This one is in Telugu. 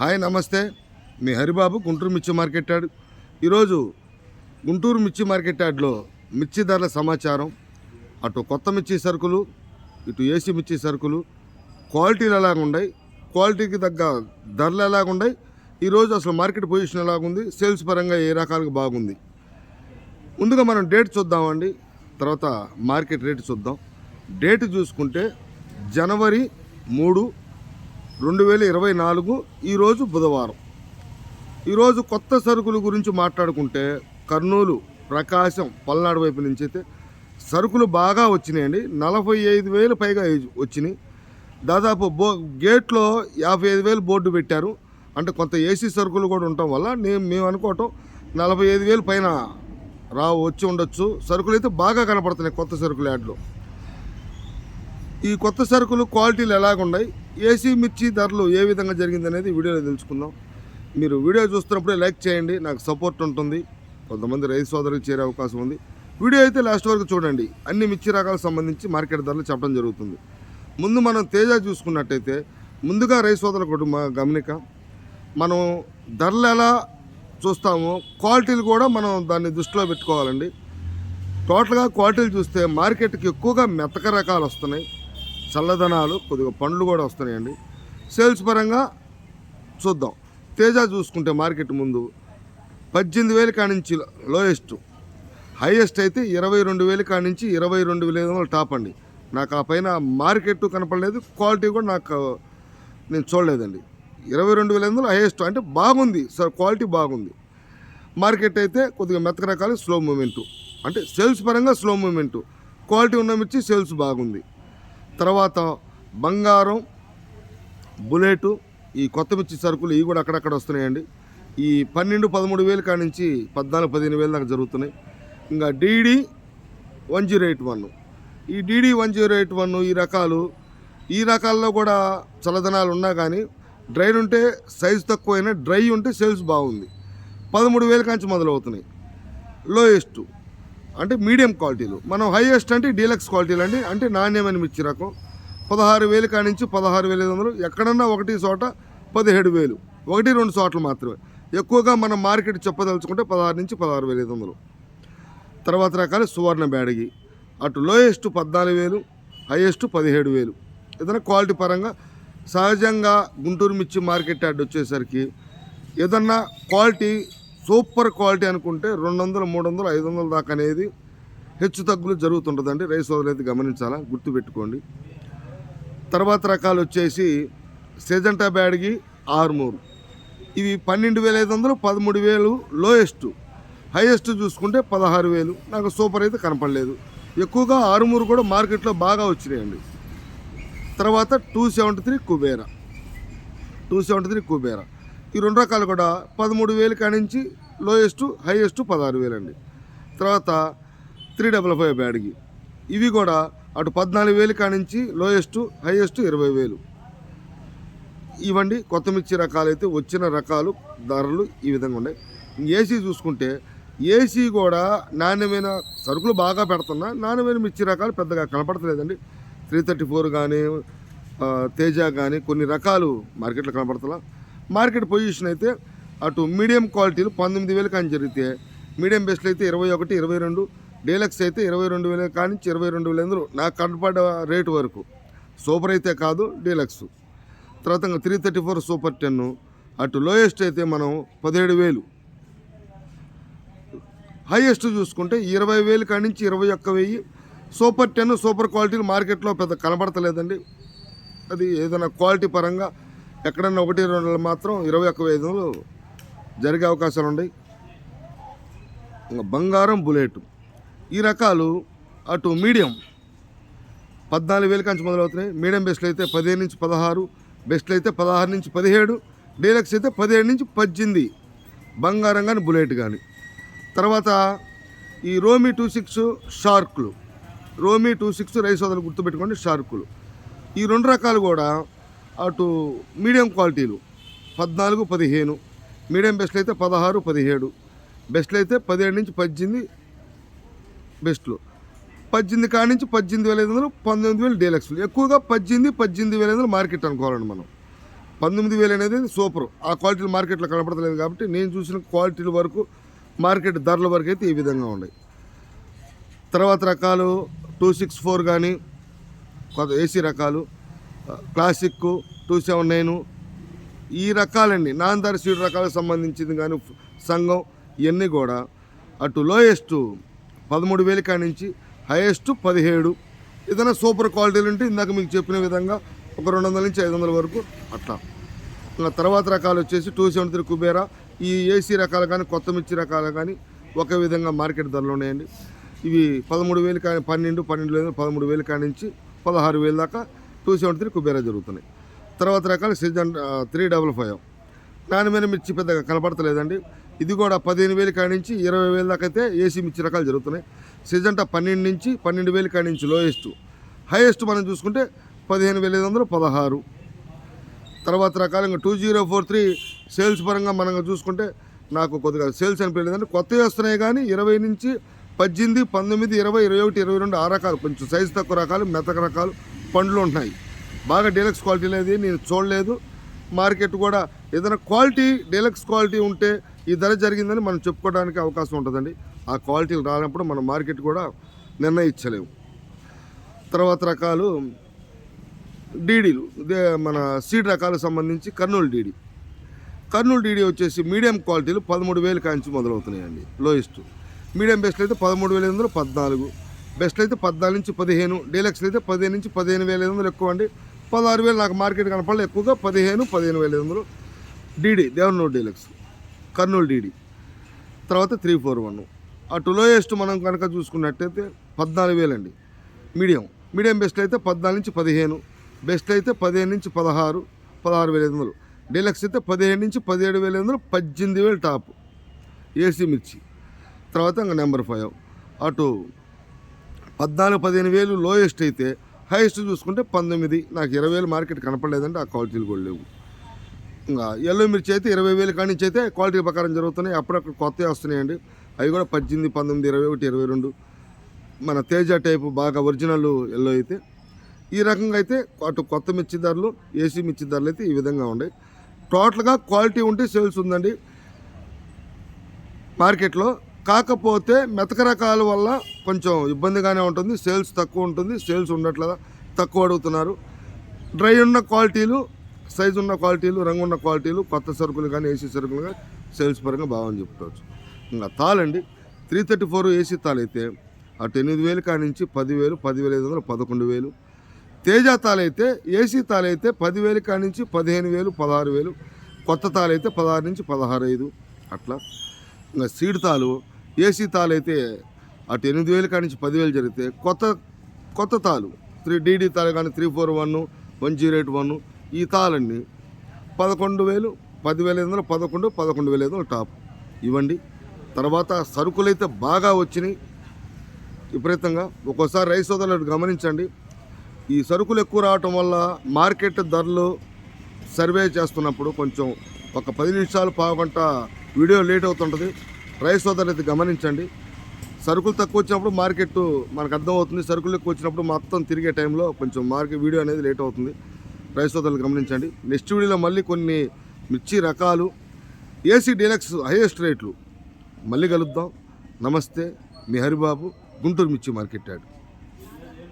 హాయ్ నమస్తే. మీ హరిబాబు గుంటూరు మిర్చి మార్కెట్ యార్డ్. ఈరోజు గుంటూరు మిర్చి మార్కెట్ యార్డ్లో మిర్చి ధరల సమాచారం అటు కొత్త మిర్చి సరుకులు ఇటు ఏసీ మిర్చి సరుకులు క్వాలిటీలు ఎలాగున్నాయి క్వాలిటీకి తగ్గ ధరలు ఎలాగున్నాయి ఈరోజు అసలు మార్కెట్ పొజిషన్ ఎలాగుంది సేల్స్ పరంగా ఏ రకాలుగా బాగుంది. ముందుగా మనం డేట్ చూద్దామండి. తర్వాత మార్కెట్ రేటు చూద్దాం. డేట్ చూసుకుంటే జనవరి మూడు రెండు వేల ఇరవై నాలుగు ఈరోజు బుధవారం. ఈరోజు కొత్త సరుకుల గురించి మాట్లాడుకుంటే కర్నూలు ప్రకాశం పల్నాడు వైపు నుంచి అయితే సరుకులు బాగా వచ్చినాయండి. నలభై ఐదు వేలు పైగా వచ్చినాయి. దాదాపు బో గేట్లో యాభై ఐదు వేలు బోర్డు పెట్టారు. అంటే కొంత ఏసీ సరుకులు కూడా ఉండటం వల్ల నేను మేము అనుకోవటం నలభై ఐదు వేలు పైన రా వచ్చి ఉండొచ్చు. సరుకులు అయితే బాగా కనపడుతున్నాయి కొత్త సరుకులు యాడ్లో. ఈ కొత్త సరుకులు క్వాలిటీలు ఎలాగున్నాయి? ఏసీ మిర్చి ధరలు ఏ విధంగా జరిగింది అనేది వీడియోలో తెలుసుకుందాం. మీరు వీడియో చూస్తున్నప్పుడే లైక్ చేయండి నాకు సపోర్ట్ ఉంటుంది. కొంతమంది రైతు సోదరులకు చేరే అవకాశం ఉంది. వీడియో అయితే లాస్ట్ వరకు చూడండి. అన్ని మిర్చి రకాలకు సంబంధించి మార్కెట్ ధరలు చెప్పడం జరుగుతుంది. ముందు మనం తేజ చూసుకున్నట్టయితే ముందుగా రైతు సోదరుల కుటుంబ మా గమనిక మనం ధరలు ఎలా చూస్తామో క్వాలిటీలు కూడా మనం దాన్ని దృష్టిలో పెట్టుకోవాలండి. టోటల్గా క్వాలిటీలు చూస్తే మార్కెట్కి ఎక్కువగా మెత్తక రకాలు వస్తున్నాయి. చల్లదనాలు కొద్దిగా పండ్లు కూడా వస్తున్నాయండి. సేల్స్ పరంగా చూద్దాం. తేజ చూసుకుంటే మార్కెట్ ముందు పద్దెనిమిది వేలు కానించి లోయెస్ట్ హైయెస్ట్ అయితే ఇరవై రెండు వేలు కానించి ఇరవై రెండు వేల ఐదు వందలు టాప్ అండి. నాకు ఆ పైన మార్కెట్ కనపడలేదు క్వాలిటీ కూడా నాకు నేను చూడలేదండి. ఇరవై రెండు వేల ఐదు వందలు హైయెస్ట్ అంటే బాగుంది సార్ క్వాలిటీ బాగుంది. మార్కెట్ అయితే కొద్దిగా మెత్తక రకాలు స్లో మూమెంటు అంటే సేల్స్ పరంగా స్లో మూమెంటు క్వాలిటీ ఉన్న మిర్చి సేల్స్ బాగుంది. తర్వాత బంగారం బుల్లెటు ఈ కొత్త మిర్చి సరుకులు ఇవి కూడా అక్కడక్కడ వస్తున్నాయండి. ఈ పన్నెండు పదమూడు వేలు కాడి నుంచి పద్నాలుగు పదిహేను వేలు దాకా జరుగుతున్నాయి. ఇంకా DD one zero eight one. ఈ DD one zero eight one ఈ రకాలు ఈ రకాల్లో కూడా చలదనాలు ఉన్నా కానీ డ్రైన్ ఉంటే సైజు తక్కువైనా డ్రై ఉంటే సేల్స్ బాగుంది. పదమూడు వేల కాంచి మొదలవుతున్నాయి. లోయెస్ట్ అంటే మీడియం క్వాలిటీలు. మనం హైయెస్ట్ అంటే డీలక్స్ క్వాలిటీలు అండి. అంటే నాణ్యమైన మిర్చి రకం. పదహారు వేలు కానించి పదహారు వేల ఐదు వందలు. ఎక్కడన్నా ఒకటి చోట పదిహేడు వేలు. ఒకటి రెండు చోట్ల మాత్రమే. ఎక్కువగా మనం మార్కెట్ చెప్పదలుచుకుంటే పదహారు నుంచి పదహారు వేల ఐదు వందలు. తర్వాత రకాలు సువర్ణ బ్యాడగి. అటు లోయెస్ట్ పద్నాలుగు వేలు హైయెస్ట్ పదిహేడు వేలు. ఏదైనా క్వాలిటీ పరంగా సహజంగా గుంటూరు మిర్చి మార్కెట్ యాడ్ వచ్చేసరికి ఏదన్నా క్వాలిటీ సూపర్ క్వాలిటీ అనుకుంటే రెండు వందలు మూడు వందలు ఐదు వందల దాకా అనేది హెచ్చు తగ్గులు జరుగుతుంటుందండి రైస్ సోదరులు గమనించాలా? గుర్తుపెట్టుకోండి. తర్వాత రకాలు వచ్చేసి సెజంటా బ్యాడ్గి ఆరుమూరు. ఇవి పన్నెండు వేల ఐదు వందలు పదమూడు వేలు లోయెస్ట్. హైయెస్ట్ చూసుకుంటే పదహారు వేలు నాకు సూపర్ అయితే కనపడలేదు. ఎక్కువగా ఆరుమూరు కూడా మార్కెట్లో బాగా వచ్చినాయండి. తర్వాత two seventy three Kubera. Two seventy three Kubera. ఈ రెండు రకాలు కూడా పదమూడు వేలు కానించి లోయెస్ట్ హైయెస్ట్ పదహారు వేలు అండి తర్వాత త్రీ డబల్ ఫైవ్ బ్యాడ్కి. ఇవి కూడా అటు పద్నాలుగు వేలు కానించి లోయెస్ట్ హైయెస్ట్ ఇరవై వేలు. ఇవండి కొత్త మిర్చి రకాలు అయితే వచ్చిన రకాలు ధరలు ఈ విధంగా ఉన్నాయి. ఏసీ చూసుకుంటే ఏసీ కూడా నాణ్యమైన సరుకులు బాగా పెడుతున్నా నాణ్యమైన మిర్చి రకాలు పెద్దగా కనపడతలేదండి. త్రీ థర్టీ ఫోర్ కానీ తేజ కానీ కొన్ని రకాలు మార్కెట్లో కనపడుతున్నా మార్కెట్ పొజిషన్ అయితే అటు మీడియం క్వాలిటీలు పంతొమ్మిది వేలు కానీ జరిగితే మీడియం బెస్ట్లు అయితే ఇరవై ఒకటి ఇరవై రెండు డీలక్స్ అయితే ఇరవై రెండు వేల కానీ ఇరవై రెండు వేల ఎందులో నాకు కనపడ్డ రేటు వరకు. సూపర్ అయితే కాదు డీలక్స్. తర్వాత three thirty four super ten అటు లోయెస్ట్ అయితే మనం పదిహేడు వేలు. హైయెస్ట్ చూసుకుంటే ఇరవై వేలు కాడి నుంచి ఇరవై ఒక్క వెయ్యి. సూపర్ టెన్ సూపర్ క్వాలిటీలు మార్కెట్లో పెద్ద కనబడతలేదండి. అది ఏదైనా క్వాలిటీ పరంగా ఎక్కడన్నా ఒకటి రెండు మాత్రం ఇరవై ఒక్క వేదనలు జరిగే అవకాశాలు ఉన్నాయి. బంగారం బుల్లెట్ ఈ రకాలు అటు మీడియం పద్నాలుగు వేల కంచి మొదలవుతున్నాయి. మీడియం బెస్ట్లు అయితే పదిహేను నుంచి పదహారు బెస్ట్లు అయితే పదహారు నుంచి పదిహేడు డీలక్స్ అయితే పదిహేడు నుంచి పద్దెనిమిది. బంగారం కానీ బుల్లెట్ కానీ. తర్వాత ఈ రోమి టూ సిక్స్ షార్క్లు. రోమి టూ సిక్స్ రైస్ వదలు గుర్తుపెట్టుకోండి షార్కులు. ఈ రెండు రకాలు కూడా అటు మీడియం క్వాలిటీలు పద్నాలుగు పదిహేను. మీడియం బెస్ట్లు అయితే పదహారు పదిహేడు. బెస్ట్లు అయితే పదిహేడు నుంచి పద్దెనిమిది బెస్ట్లు. పద్దెనిమిది కాడి నుంచి పద్దెనిమిది వేల ఐదు వందలు పంతొమ్మిది వేలు డీలక్స్లు. ఎక్కువగా పద్దెనిమిది పద్దెనిమిది వేల ఐదు వందలు మార్కెట్ అనుకోవాలండి మనం. పంతొమ్మిది వేలు అనేది సూపర్. ఆ క్వాలిటీలు మార్కెట్లో కనపడలేదు కాబట్టి నేను చూసిన క్వాలిటీల వరకు మార్కెట్ ధరల వరకు అయితే ఈ విధంగా ఉన్నాయి. తర్వాత రకాలు టూ సిక్స్ ఫోర్ కానీ కొత్త ఏసీ రకాలు క్లాసిక్ టూ సెవెన్ నైన్. ఈ రకాలండి నాన్ ధర సీడ్ రకాలకు సంబంధించింది కానీ సంఘం ఇవన్నీ కూడా అటు లోయెస్ట్ పదమూడు వేలు కాడి నుంచి హైయెస్ట్ పదిహేడు. ఏదైనా సూపర్ క్వాలిటీలు ఉంటే ఇందాక మీకు చెప్పిన విధంగా ఒక రెండు వందల నుంచి ఐదు వందల వరకు అట్లా. ఇంకా తర్వాత రకాలు వచ్చేసి టూ సెవెంటీ త్రీ కుబేరా. ఈ ఏసీ రకాలు కానీ కొత్త మిర్చి రకాలు కానీ ఒకే విధంగా మార్కెట్ ధరలు ఉన్నాయండి. ఇవి పదమూడు వేలు కానీ పన్నెండు పన్నెండు వేలు పదమూడు వేలు కాడి నుంచి పదహారు వేలు దాకా టూ సెవెంటీ త్రీ కుబేరా జరుగుతున్నాయి. తర్వాత రకాలు సీజన్ త్రీ డబల్ ఫైవ్. దాని మీద మిర్చి పెద్దగా కనపడతలేదండి. ఇది కూడా పదిహేను వేలు కాడి నుంచి ఇరవై వేల దాకా అయితే ఏసీ మిర్చి రకాలు జరుగుతున్నాయి. సిజంటా పన్నెండు నుంచి పన్నెండు వేలు కాడి నుంచి లోయెస్ట్. హైయెస్ట్ మనం చూసుకుంటే పదిహేను వేల ఐదు వందలు పదహారు. తర్వాత రకాలు ఇంకా two zero four three sales పరంగా మనం చూసుకుంటే నాకు కొద్దిగా సేల్స్ అనిపించలేదంటే కొత్తవి వస్తున్నాయి కానీ ఇరవై నుంచి పద్దెనిమిది పంతొమ్మిది ఇరవై ఇరవై ఒకటి ఇరవై రెండు ఆ రకాలు. కొంచెం సైజు తక్కువ రకాలు మెతక రకాలు. పండ్లు ఉంటున్నాయి. బాగా డీలక్స్ క్వాలిటీ లేదు నేను చూడలేదు. మార్కెట్ కూడా ఏదైనా క్వాలిటీ డీలక్స్ క్వాలిటీ ఉంటే ఈ ధర జరిగిందని మనం చెప్పుకోవడానికి అవకాశం ఉంటుందండి. ఆ క్వాలిటీలు రానప్పుడు మనం మార్కెట్ కూడా నిర్ణయించలేము. తర్వాత రకాలు డీడీలు. మన సీడ్ రకాలకు సంబంధించి కర్నూలు డీడీ. కర్నూలు డీడీ వచ్చేసి మీడియం క్వాలిటీలు పదమూడు వేలు కాంచి మొదలవుతున్నాయండి లోయెస్ట్. మీడియం బెస్ట్ అయితే పదమూడు వేల ఎనిమిది వందలు పద్నాలుగు. బెస్ట్లు అయితే పద్నాలుగు నుంచి పదిహేను డీలక్స్లు అయితే పదిహేను నుంచి పదిహేను వేల ఐదు వందలు ఎక్కువ అండి. పదహారు వేలు నాకు మార్కెట్ కనపడలేదు ఎక్కువగా పదిహేను పదిహేను వేల ఐదు వందలు. DD Devanur deluxe Kurnool DD. తర్వాత త్రీ ఫోర్ వన్. అటు లోయెస్ట్ మనం కనుక చూసుకున్నట్టయితే పద్నాలుగు వేలండి మీడియం మీడియం బెస్ట్ అయితే పద్నాలుగు నుంచి పదిహేను బెస్ట్ అయితే పదిహేను నుంచి పదహారు పదహారు వేల ఐదు వందలు. డీలక్స్ అయితే పదిహేను నుంచి పదిహేడు వేల ఐదు వందలు పద్దెనిమిది వేలు టాప్. ఏసీ మిర్చి. తర్వాత ఇంకా నెంబర్ ఫైవ్. అటు పద్నాలుగు పదిహేను వేలు లోయెస్ట్ అయితే హైయెస్ట్ చూసుకుంటే పంతొమ్మిది. నాకు ఇరవై వేలు మార్కెట్ కనపడలేదంటే ఆ క్వాలిటీలు కూడా లేవు. ఇంకా ఎల్లో మిర్చి అయితే ఇరవై వేలు కాడి నుంచి అయితే క్వాలిటీ ప్రకారం జరుగుతున్నాయి. అప్పుడప్పుడు కొత్తవి వస్తున్నాయండి. అవి కూడా పద్దెనిమిది పంతొమ్మిది ఇరవై ఒకటి ఇరవై రెండు. మన తేజ టైపు బాగా ఒరిజినల్ ఎల్లో అయితే. ఈ రకంగా అయితే అటు కొత్త మిర్చి ధరలు ఏసీ మిర్చి ధరలు అయితే ఈ విధంగా ఉన్నాయి. టోటల్గా క్వాలిటీ ఉంటే సేల్స్ ఉందండి. మార్కెట్లో కాకపోతే మెతక రకాల వల్ల కొంచెం ఇబ్బందిగానే ఉంటుంది. సేల్స్ తక్కువ ఉంటుంది. సేల్స్ ఉండట్లేదా? తక్కువ అడుగుతున్నారు. డ్రై ఉన్న క్వాలిటీలు సైజు ఉన్న క్వాలిటీలు రంగు ఉన్న క్వాలిటీలు కొత్త సరుకులు కానీ ఏసీ సరుకులు కానీ సేల్స్ పరంగా బాగా చెప్పుకోవచ్చు ఇంకా తాళండి. త్రీ థర్టీ ఫోర్ ఏసీ తాళైతే అయితే అటు ఎనిమిది వేలు కానించి నుంచి పదివేలు పదివేల ఐదు వందలు పదకొండు వేలు. తేజ తాళైతే ఏసీ తాళైతే పదివేలు కానించి నుంచి పదిహేను వేలు పదహారు వేలు. కొత్త తాళైతే పదహారు నుంచి పదహారు ఐదు. అట్లా. ఇంకా సీడ్ తాలు ఏసీ తాలు అయితే అటు ఎనిమిది వేలు కాడి నుంచి పదివేలు జరిగితే కొత్త కొత్త తాలు త్రీ డీడీ తాలు కానీ three four one one zero eight one ఈ తాళన్ని పదకొండు వేలు పదివేల ఐదు వందలు పదకొండు పదకొండు వేల ఐదు వందలు టాప్ ఇవ్వండి. తర్వాత సరుకులైతే బాగా వచ్చినాయి. విపరీతంగా. ఒక్కోసారి రైస్ సోదరులు గమనించండి. ఈ సరుకులు ఎక్కువ రావటం వల్ల మార్కెట్ ధరలు సర్వే చేస్తున్నప్పుడు కొంచెం ఒక పది నిమిషాలు పావుగంట వీడియో లేట్ అవుతుంటుంది. రైస్ సోదరులు గమనించండి. సరుకులు తక్కువ వచ్చినప్పుడు మార్కెట్ మనకు అర్థమవుతుంది. సరుకులు ఎక్కువ వచ్చినప్పుడు మొత్తం తిరిగే టైంలో కొంచెం మార్కెట్ వీడియో అనేది లేట్ అవుతుంది. రైస్ సోదరులు గమనించండి. నెక్స్ట్ వీడియోలో మళ్ళీ కొన్ని మిర్చి రకాలు ఏసీ డీలక్స్ హైయెస్ట్ రేట్లు. మళ్ళీ కలుద్దాం. నమస్తే. మీ హరిబాబు గుంటూరు మిర్చి మార్కెట్ యార్డ్